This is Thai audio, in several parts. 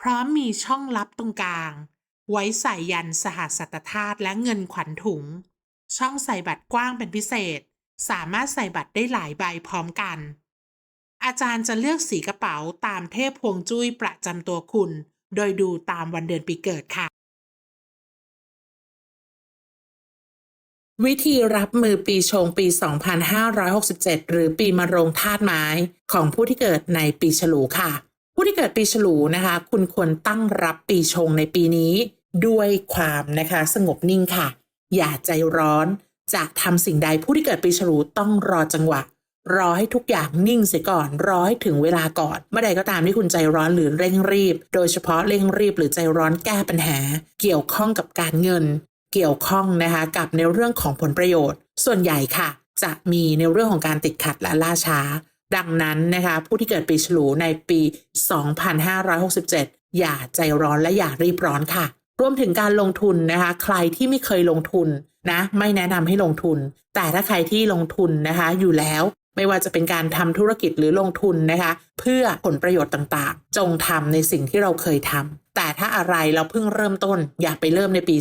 พร้อมมีช่องลับตรงกลาง ไว้ใส่ยันสหัสตธาตุและเงินขวัญถุง ช่องใส่บัตรกว้างเป็นพิเศษ สามารถใส่บัตรได้หลายใบพร้อมกัน อาจารย์จะเลือกสีกระเป๋าตามเทพพวงจุ้ยประจำตัวคุณ โดยดูตามวันเดือนปีเกิดค่ะ วิธีรับมือปีชงปี 2567 หรือปีมะโรงธาตุไม้ของผู้ที่เกิดในปีฉลูค่ะ ผู้ที่เกิดปีฉลูนะคะ คุณควรตั้งรับปีชงในปีนี้ ด้วยความนะคะสงบนิ่งค่ะ อย่าใจร้อน จะทำสิ่งใดผู้ที่เกิดปีฉลูต้องรอจังหวะ รอให้ทุกอย่างนิ่งเสียก่อน รอให้ถึงเวลาก่อน เมื่อใดก็ตามที่คุณใจร้อนหรือเร่งรีบ โดยเฉพาะเร่งรีบหรือใจร้อนแก้ปัญหา เกี่ยวข้องกับการเงิน เกี่ยวข้องนะคะกับในเรื่องของผลประโยชน์ ส่วนใหญ่ค่ะ จะมีในเรื่องของการติดขัดและล่าช้า ดังนั้นนะคะผู้ที่เกิดปีฉลูในปี 2567 อย่าใจร้อนและอย่ารีบร้อนค่ะ รวมถึงการลงทุนนะคะ ใครที่ไม่เคยลงทุนนะ ไม่แนะนำให้ลงทุน แต่ถ้าใครที่ลงทุนนะคะอยู่แล้วไม่ว่าจะเป็นการทำธุรกิจหรือลงทุนนะคะ เพื่อผลประโยชน์ต่างๆ จงทำในสิ่งที่เราเคยทำแต่ถ้าอะไรเราเพิ่งเริ่มต้น อยากไปเริ่มในปี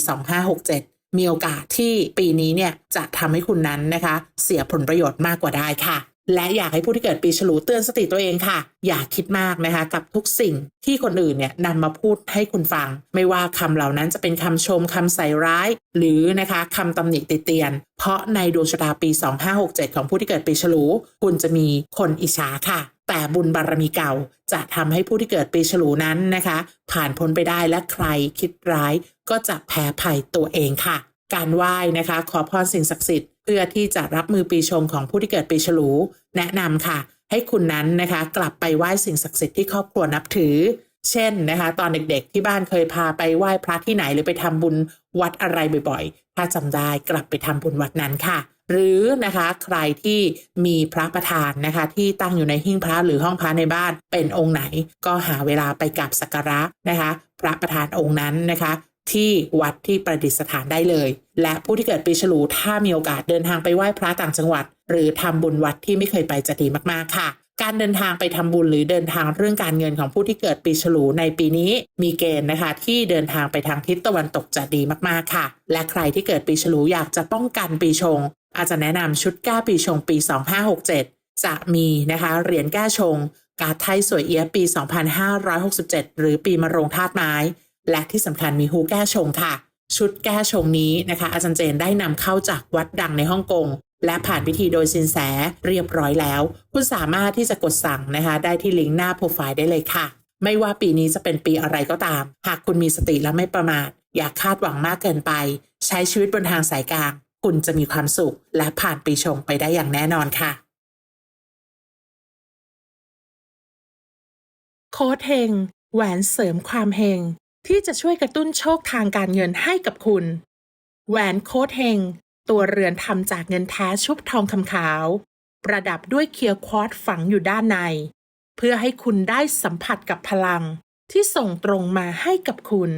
2567 มีโอกาสที่ปีนี้เนี่ยจะทำให้คุณนั้นนะคะ เสียผลประโยชน์มากกว่าได้ค่ะ และอยากให้ผู้ที่เกิดปีฉลูเตือนสติตัวเองค่ะ อย่าคิดมากนะคะกับทุกสิ่งที่คนอื่นเนี่ยนำมาพูดให้คุณฟัง ไม่ว่าคำเหล่านั้นจะเป็นคำชมคำใส่ร้าย หรือนะคะคำตำหนิติเตียน เพราะในดวงชะตาปี 2567 ของผู้ที่เกิดปีฉลู คุณจะมีคนอิจฉาค่ะแต่บุญบารมีเก่าจะทำให้ผู้ที่เกิดปีฉลูนั้นนะคะ ผ่านพ้นไปได้และใครคิดร้ายก็จะแพ้ภัยตัวเองค่ะ การไหว้นะคะ ขอพรสิ่งศักดิ์สิทธิ์ พื่อที่จะรับมือปีชงของผู้ที่เกิดปีฉลู แนะนำค่ะ ให้คุณนั้นนะคะกลับไปไหว้สิ่งศักดิ์สิทธิ์ที่ครอบครัวนับถือ เช่นนะคะ ตอนเด็กๆที่บ้านเคยพาไปไหว้พระที่ไหนหรือไปทำบุญวัดอะไรบ่อยๆ ถ้าจำได้กลับไปทำบุญวัดนั้นค่ะ หรือนะคะใครที่มีพระประธานนะคะ ที่ตั้งอยู่ในหิ้งพระหรือห้องพระในบ้านเป็นองค์ไหน ก็หาเวลาไปกราบสักการะนะคะ พระประธานองค์นั้นนะคะ ที่วัดที่ประดิษฐานได้เลย และผู้ที่เกิดปีฉลูถ้ามีโอกาสเดินทางไปไหว้พระต่างจังหวัด หรือทำบุญวัดที่ไม่เคยไปจะดีมากๆค่ะ การเดินทางไปทำบุญหรือเดินทางเรื่องการเงินของผู้ที่เกิดปีฉลูในปีนี้ มีเกณฑ์นะคะ ที่เดินทางไปทางทิศตะวันตกจะดีมากๆค่ะ และใครที่เกิดปีฉลูอยากจะป้องกันปีชง อาจจะแนะนำชุดก้าปีชงปี 2567 จะมีนะคะเหรียญก้าชง การไทยสวยเอียปี 2567 หรือปีมะโรงธาตุไม้ และที่สำคัญมีฮูแก้ชงค่ะ ชุดแก้ชงนี้นะคะ อาจารย์เจนได้นำเข้าจากวัดดังในฮ่องกงและผ่านพิธีโดยสินแสเรียบร้อยแล้ว คุณสามารถที่จะกดสั่งนะคะ ได้ที่ลิงก์หน้าโปรไฟล์ได้เลยค่ะ ไม่ว่าปีนี้จะเป็นปีอะไรก็ตาม หากคุณมีสติและไม่ประมาทอย่าคาดหวังมากเกินไป ใช้ชีวิตบนทางสายกลาง คุณจะมีความสุข และผ่านปีชงไปได้อย่างแน่นอนค่ะ โค้ดเฮงแหวนเสริมความเฮง ที่จะช่วยกระตุ้นโชคทางการเงินให้กับคุณ แหวนโค้ดเฮง ตัวเรือนทำจากเงินแท้ชุบทองคำขาว ประดับด้วยเคียร์ควอตฝังอยู่ด้านใน เพื่อให้คุณได้สัมผัสกับพลังที่ส่งตรงมาให้กับคุณ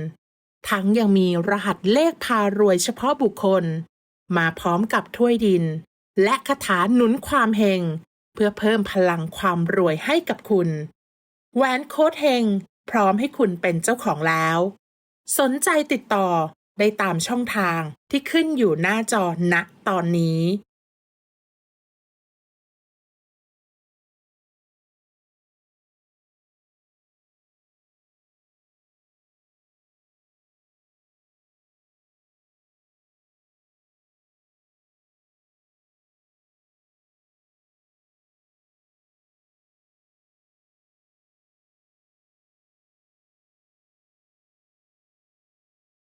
ทั้งยังมีรหัสเลขพารวยเฉพาะบุคคล มาพร้อมกับถ้วยดิน และคาถาหนุนความเฮงเพื่อเพิ่มพลังความรวยให้กับคุณ แหวนโค้ดเฮง พร้อมให้คุณเป็นเจ้าของแล้ว สนใจติดต่อได้ตามช่องทางที่ขึ้นอยู่หน้าจอณตอนนี้